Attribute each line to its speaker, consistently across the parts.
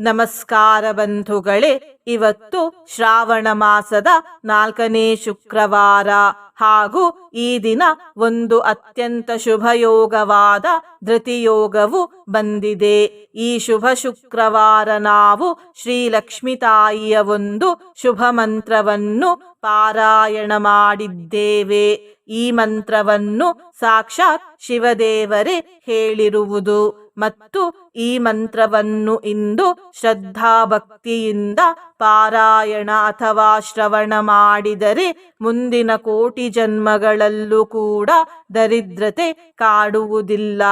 Speaker 1: ನಮಸ್ಕಾರ ಬಂಧುಗಳೇ, ಇವತ್ತು ಶ್ರಾವಣ ಮಾಸದ ನಾಲ್ಕನೇ ಶುಕ್ರವಾರ ಹಾಗೂ ಈ ದಿನ ಒಂದು ಅತ್ಯಂತ ಶುಭಯೋಗವಾದ ಧೃತಿಯೋಗವು ಬಂದಿದೆ. ಈ ಶುಭ ಶುಕ್ರವಾರ ನಾವು ಶ್ರೀ ಲಕ್ಷ್ಮಿ ತಾಯಿಯ ಒಂದು ಶುಭ ಮಂತ್ರವನ್ನು ಪಾರಾಯಣ ಮಾಡಿದ್ದೇವೆ. ಈ ಮಂತ್ರವನ್ನು ಸಾಕ್ಷಾತ್ ಶಿವದೇವರೇ ಹೇಳಿರುವುದು. ಮತ್ತು ಈ ಮಂತ್ರವನ್ನು ಇಂದು ಶ್ರದ್ಧಾಭಕ್ತಿಯಿಂದ ಪಾರಾಯಣ ಅಥವಾ ಶ್ರವಣ ಮಾಡಿದರೆ ಮುಂದಿನ ಕೋಟಿ ಜನ್ಮಗಳಲ್ಲೂ ಕೂಡ ದರಿದ್ರತೆ ಕಾಡುವುದಿಲ್ಲ.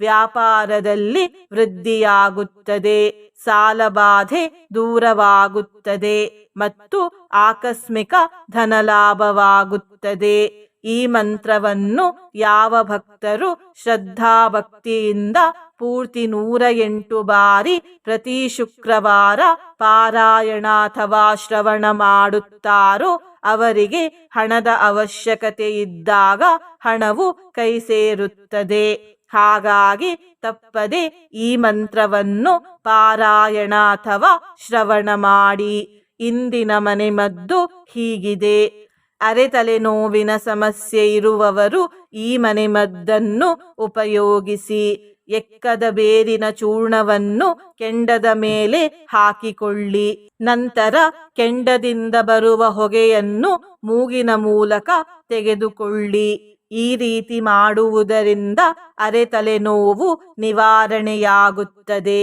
Speaker 1: ವ್ಯಾಪಾರದಲ್ಲಿ ವೃದ್ಧಿಯಾಗುತ್ತದೆ, ಸಾಲಬಾಧೆ ದೂರವಾಗುತ್ತದೆ ಮತ್ತು ಆಕಸ್ಮಿಕ ಧನಲಾಭವಾಗುತ್ತದೆ. ಈ ಮಂತ್ರವನ್ನು ಯಾವ ಭಕ್ತರು ಶ್ರದ್ಧಾಭಕ್ತಿಯಿಂದ ಪೂರ್ತಿ ನೂರ ಎಂಟು ಬಾರಿ ಪ್ರತಿ ಶುಕ್ರವಾರ ಪಾರಾಯಣ ಅಥವಾ ಶ್ರವಣ ಮಾಡುತ್ತಾರೋ ಅವರಿಗೆ ಹಣದ ಅವಶ್ಯಕತೆ ಇದ್ದಾಗ ಹಣವು ಕೈ ಸೇರುತ್ತದೆ. ಹಾಗಾಗಿ ತಪ್ಪದೆ ಈ ಮಂತ್ರವನ್ನು ಪಾರಾಯಣ ಅಥವಾ ಶ್ರವಣ ಮಾಡಿ. ಇಂದಿನ ಮನೆಮದ್ದು ಹೀಗಿದೆ. ಅರೆತಲೆನೋವಿನ ಸಮಸ್ಯೆ ಇರುವವರು ಈ ಮನೆಮದ್ದನ್ನು ಉಪಯೋಗಿಸಿ ಎಕ್ಕದ ಬೇರಿನ ಚೂರ್ಣವನ್ನು ಕೆಂಡದ ಮೇಲೆ ಹಾಕಿಕೊಳ್ಳಿ. ನಂತರ ಕೆಂಡದಿಂದ ಬರುವ ಹೊಗೆಯನ್ನು ಮೂಗಿನ ಮೂಲಕ ತೆಗೆದುಕೊಳ್ಳಿ. ಈ ರೀತಿ ಮಾಡುವುದರಿಂದ ಅರೆತಲೆನೋವು ನಿವಾರಣೆಯಾಗುತ್ತದೆ.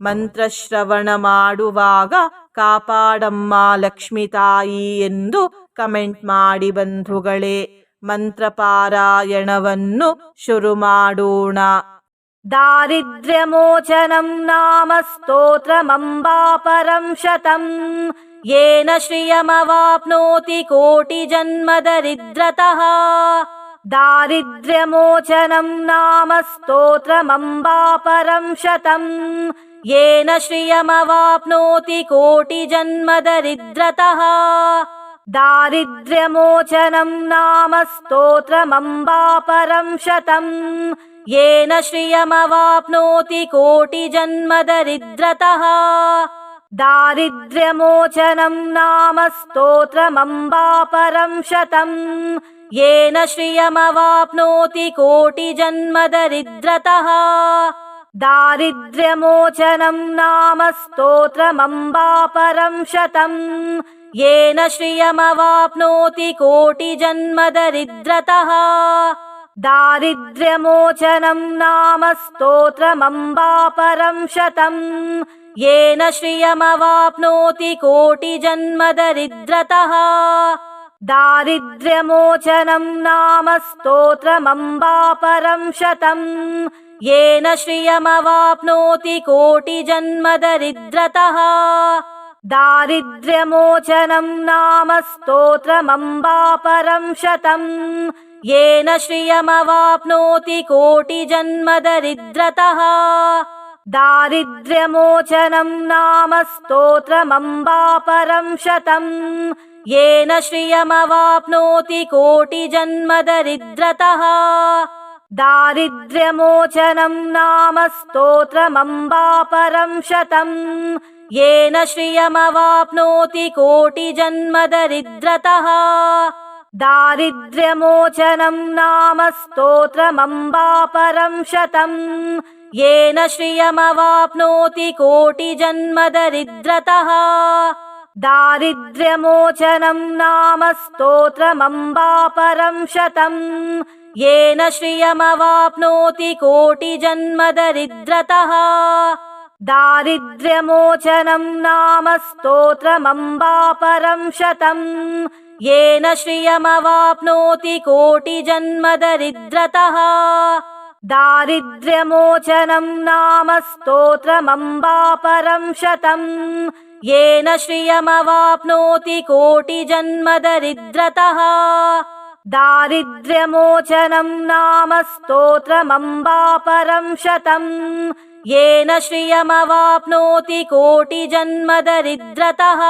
Speaker 1: ಮಂತ್ರಶ್ರವಣ ಮಾಡುವಾಗ ಕಾಪಾಡಮ್ಮ ಲಕ್ಷ್ಮೀ ತಾಯಿ ಎಂದು ಕಮೆಂಟ್ ಮಾಡಿ ಬಂಧುಗಳೇ ಮಂತ್ರಪಾರಾಯಣವನ್ನು ಶುರು ಮಾಡೋಣ दारिद्र्यमोचनं नाम स्तोत्रमम्बापरं शतम् येन श्रियमवाप्नोति कोटिजन्मदरिद्रतः दारिद्र्यमोचनं नाम स्तोत्रमम्बापरं शतम् येन श्रियमवाप्नोति कोटिजन्मदरिद्रतः। दारिद्र्यमोचनं नाम स्तोत्रमम्बापरं शतम् येन श्रियमवाप्नोति कोटिजन्मदरिद्रतः। दारिद्र्यमोचनं नाम स्तोत्रमम्बापरं शतम् येन श्रियमवाप्नोति कोटिजन्मदरिद्रतः दारिद्र्यमोचनं नाम स्तोत्रमम्बापरं शतम्। येन श्रियमवाप्नोति कोटिजन्मदरिद्रतः। दारिद्र्यमोचनं नाम स्तोत्रमम्बापरं शतम्। येन श्रियमवाप्नोति कोटिजन्मदरिद्रतः। दारिद्र्यमोचनं नाम स्तोत्रमम्बापरं शतम् येन श्रियमवाप्नोति कोटिजन्मदरिद्रतः। दारिद्र्यमोचनं नाम स्तोत्रमम्बापरं शतम्। येन श्रियमवाप्नोति कोटिजन्मदरिद्रतः। दारिद्र्यमोचनं नाम स्तोत्रमम्बापरं शतम्। येन श्रियमवाप्नोति कोटिजन्मदरिद्रतः दारिद्र्यमोचनं नाम स्तोत्रमम्बापरं शतम्। येन श्रियमवाप्नोति कोटिजन्मदरिद्रतः। दारिद्र्यमोचनं नाम स्तोत्रमम्बापरं शतम्। येन श्रियमवाप्नोति कोटिजन्मदरिद्रतः। दारिद्र्यमोचनं नाम स्तोत्रमम्बापरं शतम् येन श्रियमवाप्नोति कोटिजन्मदरिद्रतः। दारिद्र्यमोचनं नाम स्तोत्रमम्बापरं शतम्। येन श्रियमवाप्नोति कोटिजन्मदरिद्रतः। दारिद्र्यमोचनं नाम स्तोत्रमम्बापरं शतम्। येन श्रियमवाप्नोति कोटिजन्मदरिद्रतः दारिद्र्यमोचनं नाम स्तोत्रमम्बापरं शतम्। येन श्रियमवाप्नोति कोटिजन्मदरिद्रतः।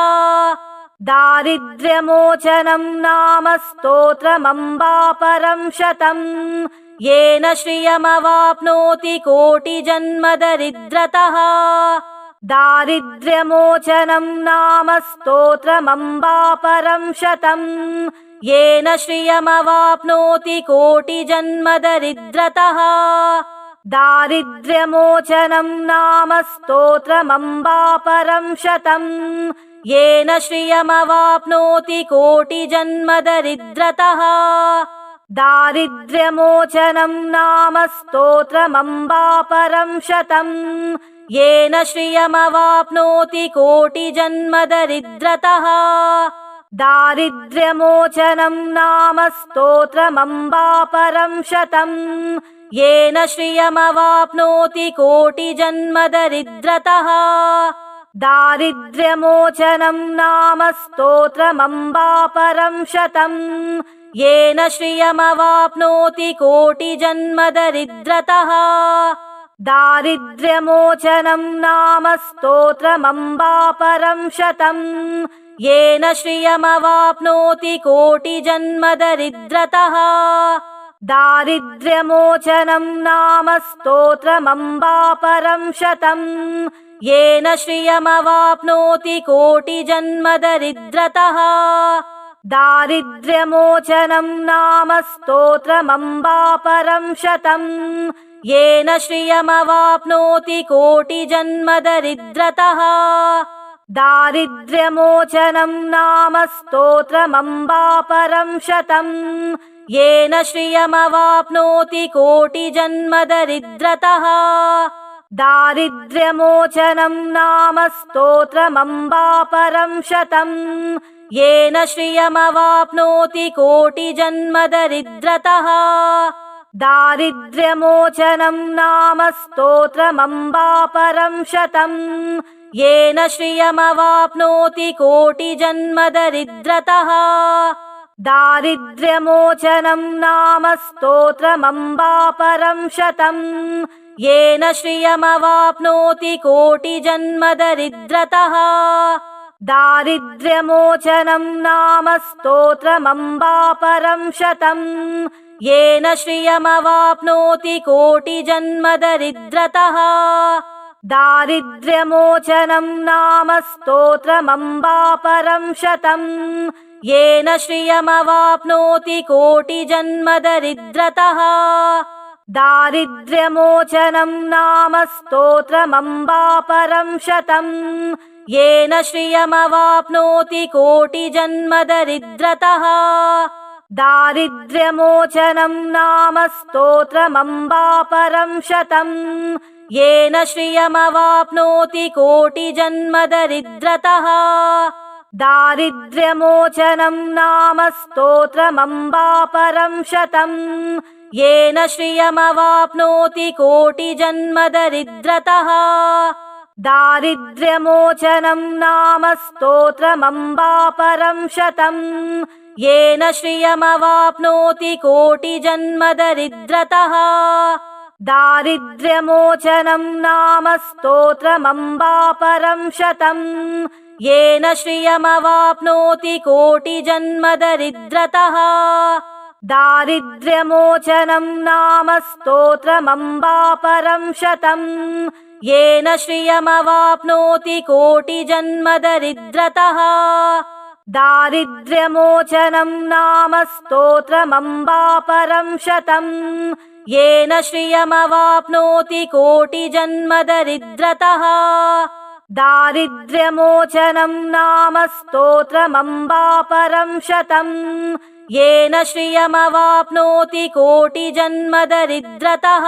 Speaker 1: दारिद्र्यमोचनं नाम स्तोत्रमम्बापरं शतम्। येन श्रियमवाप्नोति कोटिजन्मदरिद्रतः। दारिद्र्यमोचनं नाम स्तोत्रमम्बापरं शतम् येन श्रियमवाप्नोति कोटिजन्मदरिद्रतः। दारिद्र्यमोचनं नाम स्तोत्रमम्बापरं शतम्। येन श्रियमवाप्नोति कोटिजन्मदरिद्रतः। दारिद्र्यमोचनं नाम स्तोत्रमम्बापरं शतम्। येन श्रियमवाप्नोति कोटिजन्मदरिद्रतः दारिद्र्यमोचनं नाम स्तोत्रमम्बापरं शतम्। येन श्रियमवाप्नोति कोटिजन्मदरिद्रतः। दारिद्र्यमोचनं नाम स्तोत्रमम्बापरं शतम्। येन श्रियमवाप्नोति कोटिजन्मदरिद्रतः। दारिद्र्यमोचनं नाम स्तोत्रमम्बापरं शतम् येन श्रियमवाप्नोति कोटिजन्मदरिद्रतः। दारिद्र्यमोचनं नाम स्तोत्रमम्बापरं शतम्। येन श्रियमवाप्नोति कोटिजन्मदरिद्रतः। दारिद्र्यमोचनं नाम स्तोत्रमम्बापरं शतम्। येन श्रियमवाप्नोति कोटिजन्मदरिद्रतः दारिद्र्यमोचनं नाम स्तोत्रमम्बापरं शतम्। येन श्रियमवाप्नोति कोटिजन्मदरिद्रतः। दारिद्र्यमोचनं नाम स्तोत्रमम्बापरं शतम्। येन श्रियमवाप्नोति कोटिजन्मदरिद्रतः। दारिद्र्यमोचनं नाम स्तोत्रमम्बापरं शतम् येन श्रियमवाप्नोति कोटिजन्मदरिद्रतः। दारिद्र्यमोचनं नाम स्तोत्रमम्बापरं शतम् येन श्रियमवाप्नोति कोटिजन्मदरिद्रतः। दारिद्र्यमोचनं नाम स्तोत्रमम्बापरं शतम् येन श्रियमवाप्नोति कोटिजन्मदरिद्रतः दारिद्र्यमोचनं नाम स्तोत्रमम्बापरं शतम्। येन श्रियमवाप्नोति कोटिजन्मदरिद्रतः। दारिद्र्यमोचनं नाम स्तोत्रमम्बापरं शतम्। येन श्रियमवाप्नोति कोटिजन्मदरिद्रतः। दारिद्र्यमोचनं नाम स्तोत्रमम्बापरं शतम् येन श्रियमवाप्नोति कोटिजन्मदरिद्रतः। दारिद्र्यमोचनं नाम स्तोत्रमम्बापरं शतम्। येन श्रियमवाप्नोति कोटिजन्मदरिद्रतः। दारिद्र्यमोचनं नाम स्तोत्रमम्बापरं शतम्। येन श्रियमवाप्नोति कोटिजन्मदरिद्रतः दारिद्र्यमोचनं नाम स्तोत्रमम्बापरं शतम्। येन श्रियमवाप्नोति कोटिजन्मदरिद्रतः। दारिद्र्यमोचनं नाम स्तोत्रमम्बापरं शतम्। येन श्रियमवाप्नोति कोटिजन्मदरिद्रतः। दारिद्र्यमोचनं नाम स्तोत्रमम्बापरं शतम् येन श्रियमवाप्नोति कोटिजन्मदरिद्रतः। दारिद्र्यमोचनं नाम स्तोत्रमम्बापरं शतम्। येन श्रियमवाप्नोति कोटिजन्मदरिद्रतः।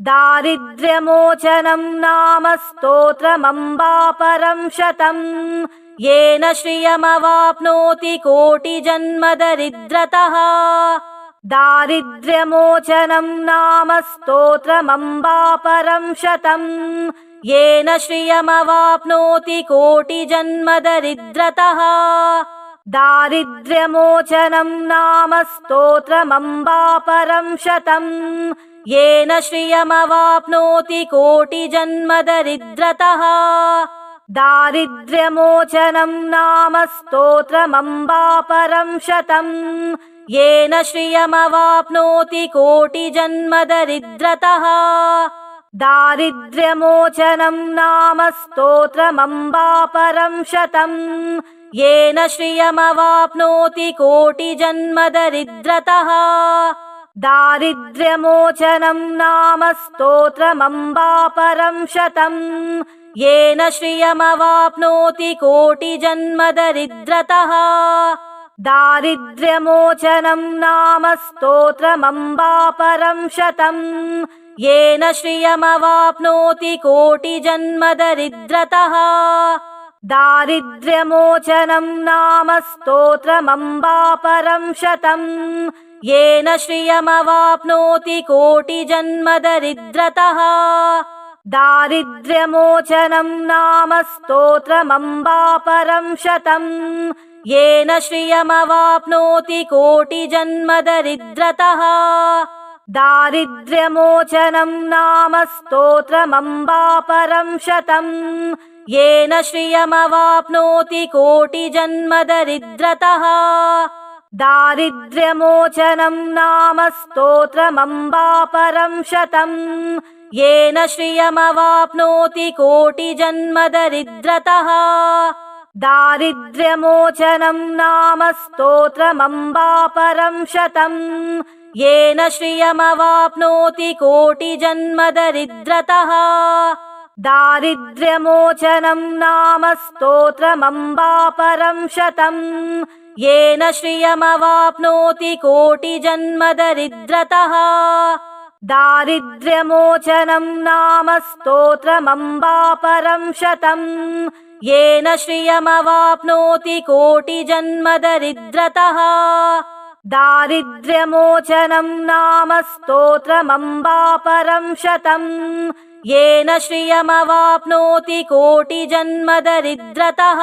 Speaker 1: दारिद्र्यमोचनं नाम स्तोत्रमम्बापरं शतम्। येन श्रियमवाप्नोति कोटिजन्मदरिद्रतः दारिद्र्यमोचनं नाम स्तोत्रमम्बापरं शतम् येन श्रियमवाप्नोति कोटिजन्मदरिद्रतः। दारिद्र्यमोचनं नाम स्तोत्रमम्बापरं शतम् येन श्रियमवाप्नोति कोटिजन्मदरिद्रतः। दारिद्र्यमोचनं नाम स्तोत्रमम्बापरं शतम् येन श्रियमवाप्नोति कोटिजन्मदरिद्रतः। दारिद्र्यमोचनं नाम स्तोत्रमम्बापरं शतम्। येन श्रियमवाप्नोति कोटिजन्मदरिद्रतः। दारिद्र्यमोचनं नाम स्तोत्रमम्बापरं शतम्। येन श्रियमवाप्नोति कोटिजन्मदरिद्रतः दारिद्र्यमोचनं नाम स्तोत्रमम्बापरं शतम्। येन श्रियमवाप्नोति कोटिजन्मदरिद्रतः। दारिद्र्यमोचनं नाम स्तोत्रमम्बापरं शतम्। येन श्रियमवाप्नोति कोटिजन्मदरिद्रतः। दारिद्र्यमोचनं नाम स्तोत्रमम्बापरं शतम् येन श्रियमवाप्नोति कोटिजन्मदरिद्रतः। दारिद्र्यमोचनं नाम स्तोत्रमम्बापरं शतम्। येन श्रियमवाप्नोति कोटिजन्मदरिद्रतः। दारिद्र्यमोचनं नाम स्तोत्रमम्बापरं शतम्। येन श्रियमवाप्नोति कोटिजन्मदरिद्रतः दारिद्र्यमोचनं नाम स्तोत्रमम्बापरं शतम् येन श्रियमवाप्नोति कोटिजन्मदरिद्रतः। दारिद्र्यमोचनं नाम स्तोत्रमम्बापरं शतम् येन श्रियमवाप्नोति कोटिजन्मदरिद्रतः दारिद्र्यमोचनं नाम स्तोत्रमम्बापरं शतम् येन श्रियमवाप्नोति कोटिजन्मदरिद्रतः। दारिद्र्यमोचनं नाम स्तोत्रमम्बापरं शतम् येन श्रियमवाप्नोति कोटिजन्मदरिद्रतः।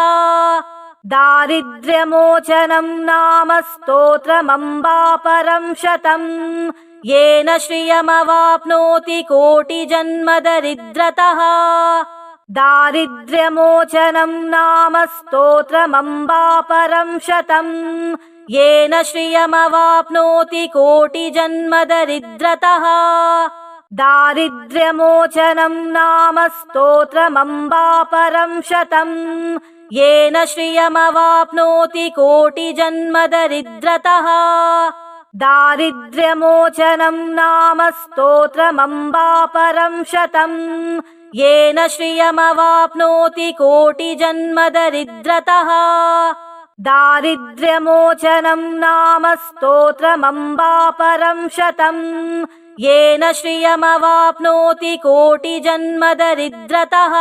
Speaker 1: दारिद्र्यमोचनं नाम स्तोत्रमम्बापरं शतम् येन श्रियमवाप्नोति कोटिजन्मदरिद्रतः। दारिद्र्यमोचनं नाम स्तोत्रमम्बापरं शतम्। येन श्रियमवाप्नोति कोटिजन्मदरिद्रतः। दारिद्र्यमोचनं नाम स्तोत्रमम्बापरं शतम्। येन श्रियमवाप्नोति कोटिजन्मदरिद्रतः दारिद्र्यमोचनं नाम स्तोत्रमम्बापरं शतम्। येन श्रियमवाप्नोति कोटिजन्मदरिद्रतः। दारिद्र्यमोचनं नाम स्तोत्रमम्बापरं शतम्। येन श्रियमवाप्नोति कोटिजन्मदरिद्रतः।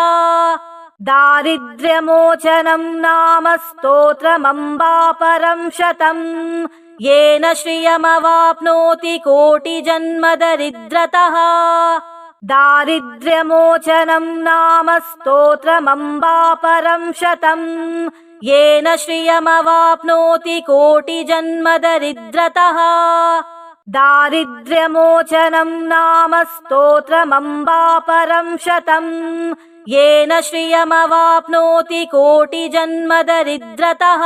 Speaker 1: दारिद्र्यमोचनं नाम स्तोत्रमम्बापरं शतम् येन श्रियमवाप्नोति कोटिजन्मदरिद्रतः। दारिद्र्यमोचनं नाम स्तोत्रमम्बापरं शतम्। येन श्रियमवाप्नोति कोटिजन्मदरिद्रतः। दारिद्र्यमोचनं नाम स्तोत्रमम्बापरं शतम्। येन श्रियमवाप्नोति कोटिजन्मदरिद्रतः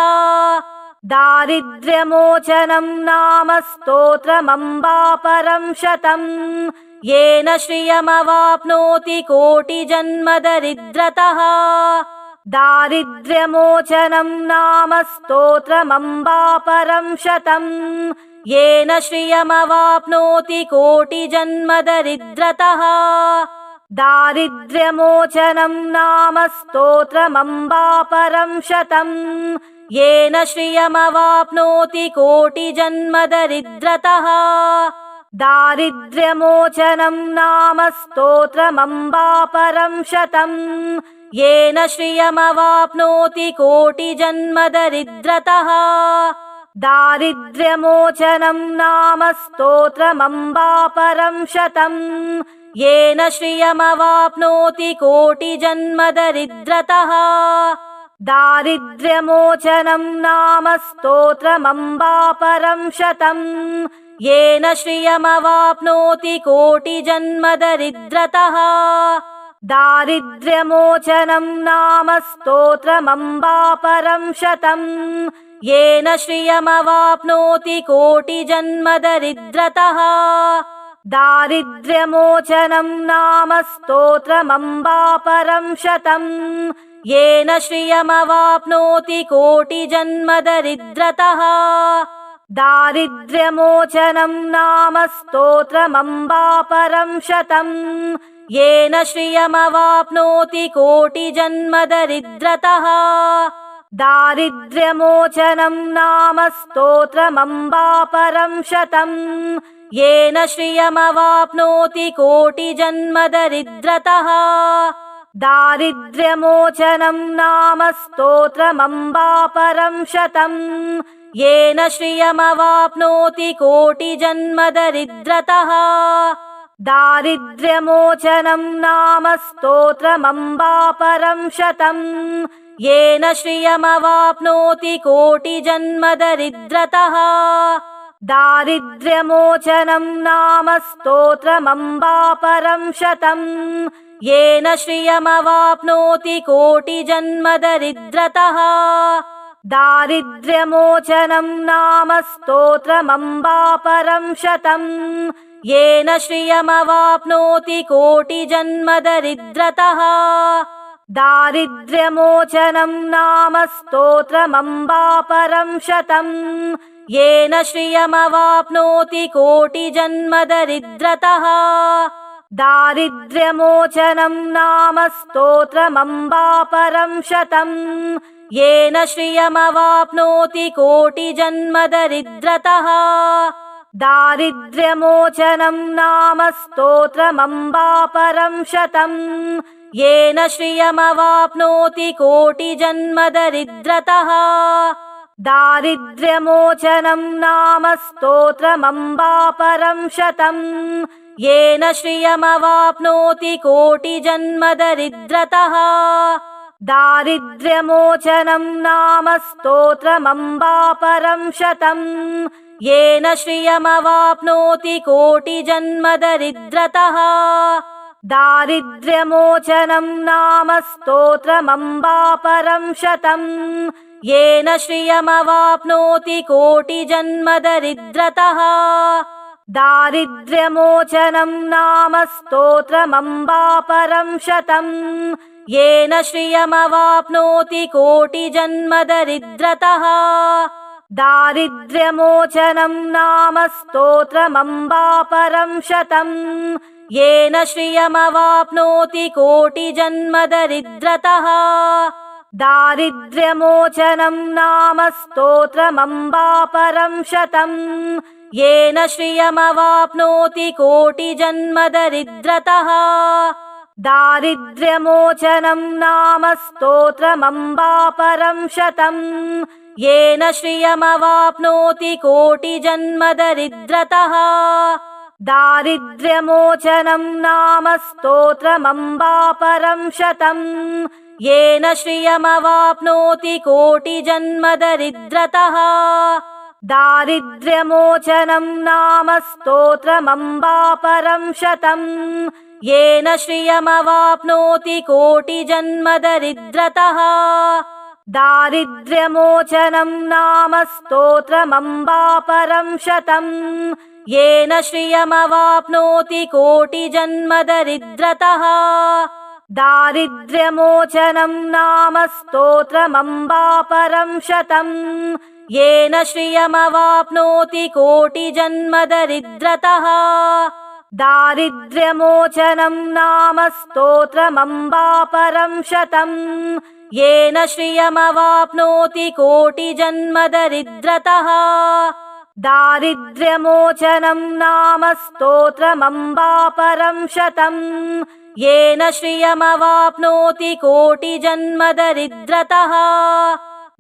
Speaker 1: दारिद्र्यमोचनं नाम स्तोत्रमम्बापरं शतम् येन श्रियमवाप्नोति कोटिजन्मदरिद्रतः। दारिद्र्यमोचनं नाम स्तोत्रमम्बापरं शतम् येन श्रियमवाप्नोति कोटिजन्मदरिद्रतः। दारिद्र्यमोचनं नाम स्तोत्रमम्बापरं शतम् येन श्रियमवाप्नोति कोटिजन्मदरिद्रतः। दारिद्र्यमोचनं नाम स्तोत्रमम्बापरं शतम्। येन श्रियमवाप्नोति कोटिजन्मदरिद्रतः। दारिद्र्यमोचनं नाम स्तोत्रमम्बापरं शतम्। येन श्रियमवाप्नोति कोटिजन्मदरिद्रतः दारिद्र्यमोचनं नाम स्तोत्रमम्बापरं शतम्। येन श्रियमवाप्नोति कोटिजन्मदरिद्रतः। दारिद्र्यमोचनं नाम स्तोत्रमम्बापरं शतम्। येन श्रियमवाप्नोति कोटिजन्मदरिद्रतः। दारिद्र्यमोचनं नाम स्तोत्रमम्बापरं शतम् येन श्रियमवाप्नोति कोटिजन्मदरिद्रतः। दारिद्र्यमोचनं नाम स्तोत्रमम्बापरं शतम्। येन श्रियमवाप्नोति कोटिजन्मदरिद्रतः। दारिद्र्यमोचनं नाम स्तोत्रमम्बापरं शतम्। येन श्रियमवाप्नोति कोटिजन्मदरिद्रतः दारिद्र्यमोचनं नाम स्तोत्रमम्बापरं शतम्। येन श्रियमवाप्नोति कोटिजन्मदरिद्रतः। दारिद्र्यमोचनं नाम स्तोत्रमम्बापरं शतम्। येन श्रियमवाप्नोति कोटिजन्मदरिद्रतः। दारिद्र्यमोचनं नाम स्तोत्रमम्बापरं शतम् येन श्रियमवाप्नोति कोटिजन्मदरिद्रतः। दारिद्र्यमोचनं नाम स्तोत्रमम्बापरं शतम् येन श्रियमवाप्नोति कोटिजन्मदरिद्रतः। दारिद्र्यमोचनं नाम स्तोत्रमम्बापरं शतम् येन श्रियमवाप्नोति कोटिजन्मदरिद्रतः दारिद्र्यमोचनं नाम स्तोत्रमम्बापरं शतम्। येन श्रियमवाप्नोति कोटिजन्मदरिद्रतः। दारिद्र्यमोचनं नाम स्तोत्रमम्बापरं शतम्। येन श्रियमवाप्नोति कोटिजन्मदरिद्रतः। दारिद्र्यमोचनं नाम स्तोत्रमम्बापरं शतम् येन श्रियमवाप्नोति कोटिजन्मदरिद्रतः। दारिद्र्यमोचनं नाम स्तोत्रमम्बापरं शतम्। येन श्रियमवाप्नोति कोटिजन्मदरिद्रतः। दारिद्र्यमोचनं नाम स्तोत्रमम्बापरं शतम्। येन श्रियमवाप्नोति कोटिजन्मदरिद्रतः दारिद्र्यमोचनं नाम स्तोत्रमम्बापरं शतम्। येन श्रियमवाप्नोति कोटिजन्मदरिद्रतः। दारिद्र्यमोचनं नाम स्तोत्रमम्बापरं शतम्। येन श्रियमवाप्नोति कोटिजन्मदरिद्रतः। दारिद्र्यमोचनं नाम स्तोत्रमम्बापरं शतम् येन श्रियमवाप्नोति कोटिजन्मदरिद्रतः। दारिद्र्यमोचनं नाम स्तोत्रमम्बापरं शतम्। येन श्रियमवाप्नोति कोटिजन्मदरिद्रतः। दारिद्र्यमोचनं नाम स्तोत्रमम्बापरं शतम्। येन श्रियमवाप्नोति कोटिजन्मदरिद्रतः दारिद्र्यमोचनं नाम स्तोत्रमम्बापरं शतम्। येन श्रियमवाप्नोति कोटिजन्मदरिद्रतः। दारिद्र्यमोचनं नाम स्तोत्रमम्बापरं शतम्। येन श्रियमवाप्नोति कोटिजन्मदरिद्रतः दारिद्र्यमोचनं नाम स्तोत्रमम्बापरं शतम्। येन श्रियमवाप्नोति कोटिजन्मदरिद्रतः। दारिद्र्यमोचनं नाम स्तोत्रमम्बापरं शतम्। येन श्रियमवाप्नोति कोटिजन्मदरिद्रतः। दारिद्र्यमोचनं नाम स्तोत्रमम्बापरं शतम् येन श्रियमवाप्नोति कोटिजन्मदरिद्रतः।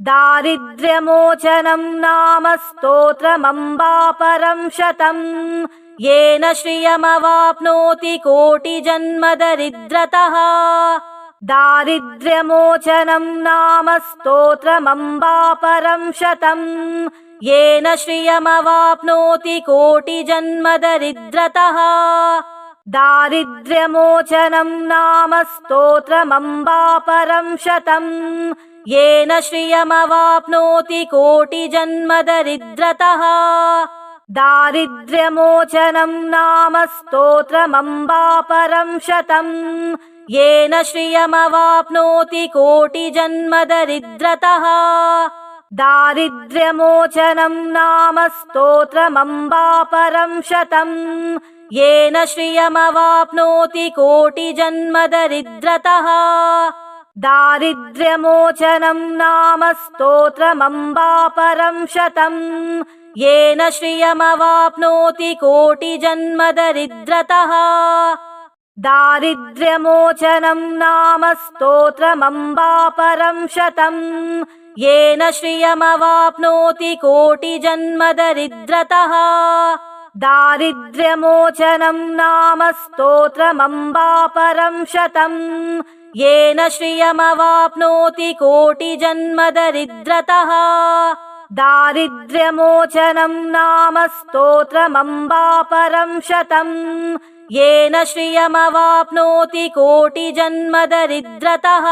Speaker 1: दारिद्र्यमोचनं नाम स्तोत्रमम्बापरं शतम्। येन श्रियमवाप्नोति कोटिजन्मदरिद्रतः। दारिद्र्यमोचनं नाम स्तोत्रमम्बापरं शतम्। येन श्रियमवाप्नोति कोटिजन्मदरिद्रतः दारिद्र्यमोचनं नाम स्तोत्रमम्बापरं शतम्। येन श्रियमवाप्नोति कोटिजन्मदरिद्रतः। दारिद्र्यमोचनं नाम स्तोत्रमम्बापरं शतम्। येन श्रियमवाप्नोति कोटिजन्मदरिद्रतः। दारिद्र्यमोचनं नाम स्तोत्रमम्बापरं शतम् येन श्रियमवाप्नोति कोटिजन्मदरिद्रतः। दारिद्र्यमोचनं नाम स्तोत्रमम्बापरं शतम्। येन श्रियमवाप्नोति कोटिजन्मदरिद्रतः। दारिद्र्यमोचनं नाम स्तोत्रमम्बापरं शतम्। येन श्रियमवाप्नोति कोटिजन्मदरिद्रतः दारिद्र्यमोचनं नाम स्तोत्रमम्बापरं शतम् येन श्रियमवाप्नोति कोटिजन्मदरिद्रतः। दारिद्र्यमोचनं नाम स्तोत्रमम्बापरं शतम् येन श्रियमवाप्नोति कोटिजन्मदरिद्रतः।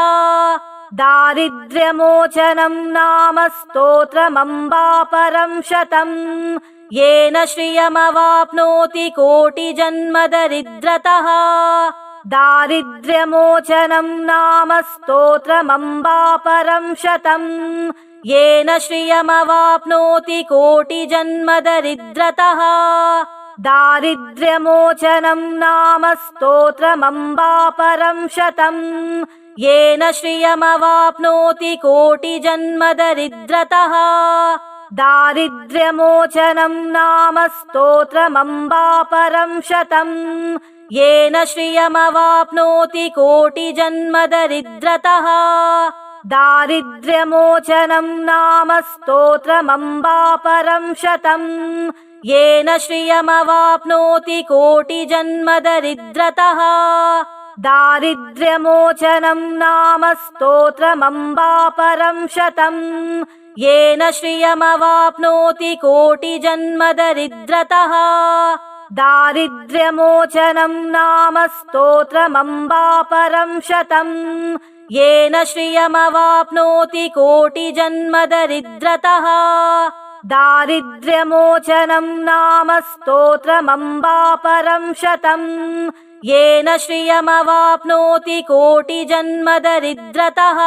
Speaker 1: दारिद्र्यमोचनं नाम स्तोत्रमम्बापरं शतम् येन श्रियमवाप्नोति कोटिजन्मदरिद्रतः। दारिद्र्यमोचनं नाम स्तोत्रमम्बापरं शतम्। येन श्रियमवाप्नोति कोटिजन्मदरिद्रतः। दारिद्र्यमोचनं नाम स्तोत्रमम्बापरं शतम्। येन श्रियमवाप्नोति कोटिजन्मदरिद्रतः दारिद्र्यमोचनं नाम स्तोत्रमम्बापरं शतम् येन श्रियमवाप्नोति कोटिजन्मदरिद्रतः। दारिद्र्यमोचनं नाम स्तोत्रमम्बापरं शतम् येन श्रियमवाप्नोति कोटिजन्मदरिद्रतः। दारिद्र्यमोचनं नाम स्तोत्रमम्बापरं शतम् येन श्रियमवाप्नोति कोटिजन्मदरिद्रतः। दारिद्र्यमोचनं नाम स्तोत्रमम्बापरं शतम्। येन श्रियमवाप्नोति कोटिजन्मदरिद्रतः। दारिद्र्यमोचनं नाम स्तोत्रमम्बापरं शतम्। येन श्रियमवाप्नोति कोटिजन्मदरिद्रतः